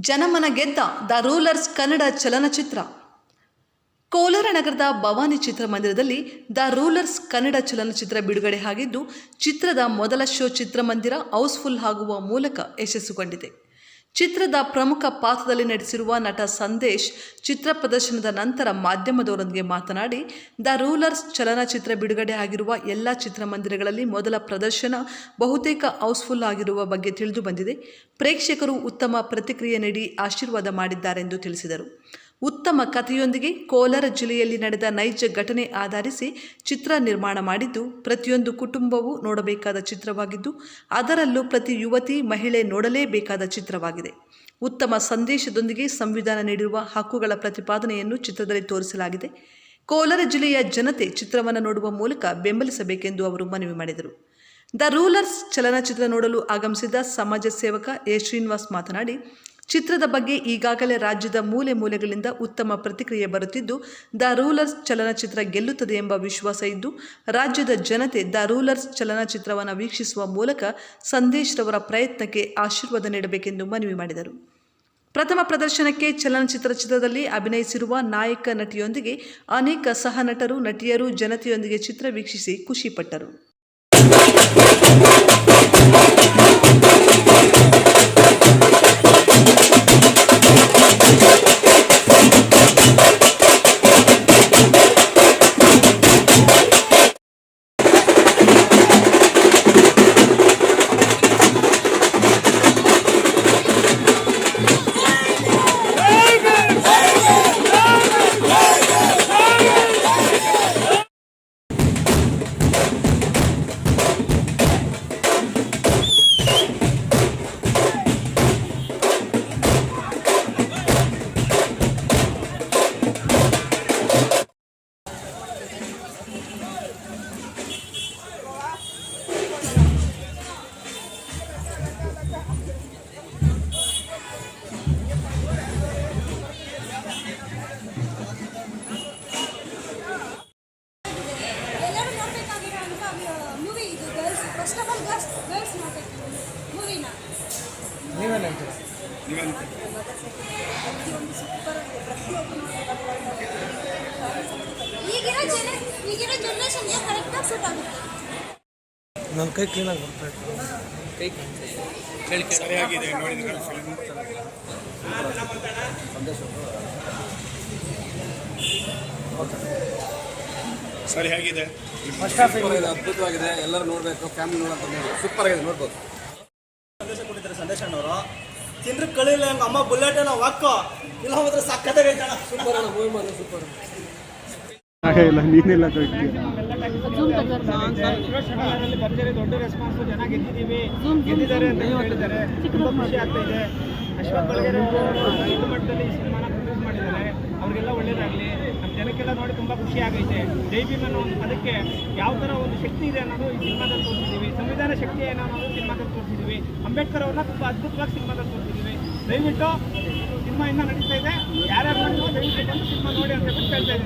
ಜನಮನ ಗೆದ್ದ the rulers Kannada ಚಲನಚಿತ್ರ. ಕೋಲಾರ ನಗರದ ಭವಾನಿ ಚಿತ್ರಮಂದಿರದಲ್ಲಿ ದ ರೂಲರ್ಸ್ ಕನ್ನಡ ಚಲನಚಿತ್ರ ಬಿಡುಗಡೆ ಆಗಿದ್ದು, ಚಿತ್ರದ ಮೊದಲ ಶೋ ಚಿತ್ರಮಂದಿರ ಹೌಸ್ಫುಲ್ ಆಗುವ ಮೂಲಕ ಯಶಸ್ಸು ಕಂಡಿದೆ ಚಿತ್ರದ ಪ್ರಮುಖ ಪಾತ್ರದಲ್ಲಿ ನಟಿಸಿರುವ ನಟ ಸಂದೇಶ್ ಚಿತ್ರ ಪ್ರದರ್ಶನದ ನಂತರ ಮಾಧ್ಯಮದವರೊಂದಿಗೆ ಮಾತನಾಡಿ, ದ ರೂಲರ್ಸ್ ಚಲನಚಿತ್ರ ಬಿಡುಗಡೆ ಆಗಿರುವ ಎಲ್ಲ ಚಿತ್ರಮಂದಿರಗಳಲ್ಲಿ ಮೊದಲ ಪ್ರದರ್ಶನ ಬಹುತೇಕ ಹೌಸ್ಫುಲ್ ಆಗಿರುವ ಬಗ್ಗೆ ತಿಳಿದು ಬಂದಿದೆ. ಪ್ರೇಕ್ಷಕರು ಉತ್ತಮ ಪ್ರತಿಕ್ರಿಯೆ ನೀಡಿ ಆಶೀರ್ವಾದ ಮಾಡಿದ್ದಾರೆಂದು ತಿಳಿಸಿದರು. ಉತ್ತಮ ಕಥೆಯೊಂದಿಗೆ ಕೋಲಾರ ಜಿಲ್ಲೆಯಲ್ಲಿ ನಡೆದ ನೈಜ ಘಟನೆ ಆಧರಿಸಿ ಚಿತ್ರ ನಿರ್ಮಾಣ ಮಾಡಿದ್ದು, ಪ್ರತಿಯೊಂದು ಕುಟುಂಬವೂ ನೋಡಬೇಕಾದ ಚಿತ್ರವಾಗಿದ್ದು, ಅದರಲ್ಲೂ ಪ್ರತಿ ಯುವತಿ, ಮಹಿಳೆ ನೋಡಲೇಬೇಕಾದ ಚಿತ್ರವಾಗಿದೆ. ಉತ್ತಮ ಸಂದೇಶದೊಂದಿಗೆ ಸಂವಿಧಾನ ನೀಡಿರುವ ಹಕ್ಕುಗಳ ಪ್ರತಿಪಾದನೆಯನ್ನು ಚಿತ್ರದಲ್ಲಿ ತೋರಿಸಲಾಗಿದೆ. ಕೋಲಾರ ಜಿಲ್ಲೆಯ ಜನತೆ ಚಿತ್ರವನ್ನು ನೋಡುವ ಮೂಲಕ ಬೆಂಬಲಿಸಬೇಕೆಂದು ಅವರು ಮನವಿ ಮಾಡಿದರು. ದ ರೂಲರ್ಸ್ ಚಲನಚಿತ್ರ ನೋಡಲು ಆಗಮಿಸಿದ ಸಮಾಜ ಸೇವಕ ಎ ಶ್ರೀನಿವಾಸ್ ಮಾತನಾಡಿ ಚಿತ್ರದ ಬಗ್ಗೆ ಈಗಾಗಲೇ ರಾಜ್ಯದ ಮೂಲೆ ಮೂಲೆಗಳಿಂದ ಉತ್ತಮ ಪ್ರತಿಕ್ರಿಯೆ ಬರುತ್ತಿದ್ದು, ದ ರೂಲರ್ಸ್ ಚಲನಚಿತ್ರ ಗೆಲ್ಲುತ್ತದೆ ಎಂಬ ವಿಶ್ವಾಸ ಇದ್ದು, ರಾಜ್ಯದ ಜನತೆ ದ ರೂಲರ್ಸ್ ಚಲನಚಿತ್ರವನ್ನು ವೀಕ್ಷಿಸುವ ಮೂಲಕ ಸಂದೇಶ್ ರವರ ಪ್ರಯತ್ನಕ್ಕೆ ಆಶೀರ್ವಾದ ನೀಡಬೇಕೆಂದು ಮನವಿ ಮಾಡಿದರು. ಪ್ರಥಮ ಪ್ರದರ್ಶನಕ್ಕೆ ಚಲನಚಿತ್ರ ಚಿತ್ರದಲ್ಲಿ ಅಭಿನಯಿಸಿರುವ ನಾಯಕ ನಟಿಯೊಂದಿಗೆ ಅನೇಕ ಸಹ ನಟರು, ನಟಿಯರು ಜನತೆಯೊಂದಿಗೆ ಚಿತ್ರ ವೀಕ್ಷಿಸಿ ಖುಷಿಪಟ್ಟರು first of all girls girls ಮೂವಿನ? ನೀವೇನು ಹೇಳ್ತೀರಾ? ಈಗಿರೋ ಜನ ಈಗಿರೋ ಜನ್ರೇಷನ್ಗೆ ಕರೆಕ್ಟಾಗಿ ಸೂಟ್ ಆಗುತ್ತೆ. ನನ್ನ ಕೈ ಕ್ಲೀನಾಗಿ ಬರ್ತಾ ಇತ್ತು. ಸರಿಯಾಗಿದೆ ನೋಡಿದ್ರೆ ಫಿಲ್ಮ್ ಸರಿಯಾಗಿದೆ ಫಸ್ಟ್ ಹಾಫ್ ಅದ್ಭುತವಾಗಿದೆ. ಎಲ್ಲರೂ ನೋಡಬೇಕು ಫ್ಯಾಮಿಲಿ ನೋಡೋಂಥ ಸೂಪರ್ ಆಗಿದೆ ನೋಡ್ಬೋದು. ಸಂದೇಶ ಕೊಟ್ಟಿದ್ದಾರೆ ಸಂದೇಶ ಅಣ್ಣವರು ತಿಂದ್ರೆ ಕಳಿಲ್ಲ ಹಂಗ ಅಮ್ಮ ಬುಲೆಟ್ ಏನೋ ವಾಕೋ. ಇಲ್ಲ ಹೋದ್ರೆ ಸಕ್ಕತ್ತಾಗೈತೆ ಸೂಪರ್ ಅಣ್ಣ. ಮೂವಿ ಮಾತ್ರ ಸೂಪರ್ ಇಲ್ಲ ನೀನೆಲ್ಲ ಭರ್ಜರಿ ದೊಡ್ಡ ರೆಸ್ಪಾನ್ಸ್ ಚೆನ್ನಾಗಿ ಗೆದ್ದಿದ್ದೀವಿ. ಗೆದ್ದಿದ್ದಾರೆ ಅಂತ ಹೇಳಿದ್ದಾರೆ. ತುಂಬ ಖುಷಿ ಆಗ್ತಾ ಇದೆ. ಅಶ್ವಥ್ ಬಳಗೇರಿ ಅವರು ಮಟ್ಟದಲ್ಲಿ ಈ ಸಿನಿಮಾನ ಪ್ರೊಡ್ಯೂಸ್ ಮಾಡಿದ್ದಾರೆ. ಅವರಿಗೆಲ್ಲ ಒಳ್ಳೇದಾಗಲಿ. ನಮ್ಮ ಜನಕ್ಕೆಲ್ಲ ನೋಡಿ ತುಂಬ ಖುಷಿ ಆಗೈತೆ. ಜೈ ಭೀಮ್ ಅನ್ನೋ ಒಂದು ಪದಕ್ಕೆ ಯಾವ ಥರ ಒಂದು ಶಕ್ತಿ ಇದೆ ಅನ್ನೋದು ಈ ಸಿನಿಮಾದಲ್ಲಿ ತೋರಿಸಿದ್ದೀವಿ. ಸಂವಿಧಾನ ಶಕ್ತಿ ಏನೋ ಅನ್ನೋದು ಸಿನಿಮಾದಲ್ಲಿ ತೋರಿಸಿದ್ದೀವಿ. ಅಂಬೇಡ್ಕರ್ ಅವ್ರನ್ನ ತುಂಬ ಅದ್ಭುತವಾಗಿ ಸಿನಿಮಾದಲ್ಲಿ ತೋರಿಸಿದ್ದೀವಿ. ದಯವಿಟ್ಟು ಸಿನಿಮಾ ಇನ್ನೂ ನಡೀತಾ ಇದೆ. ಯಾರ್ಯಾರು ನೋಡಿದ್ರು ದಯವಿಟ್ಟು ಬಂದು ಸಿನಿಮಾ ನೋಡಿ ಅಂತ ಹೇಳ್ತಾ ಇದ್ದೀನಿ.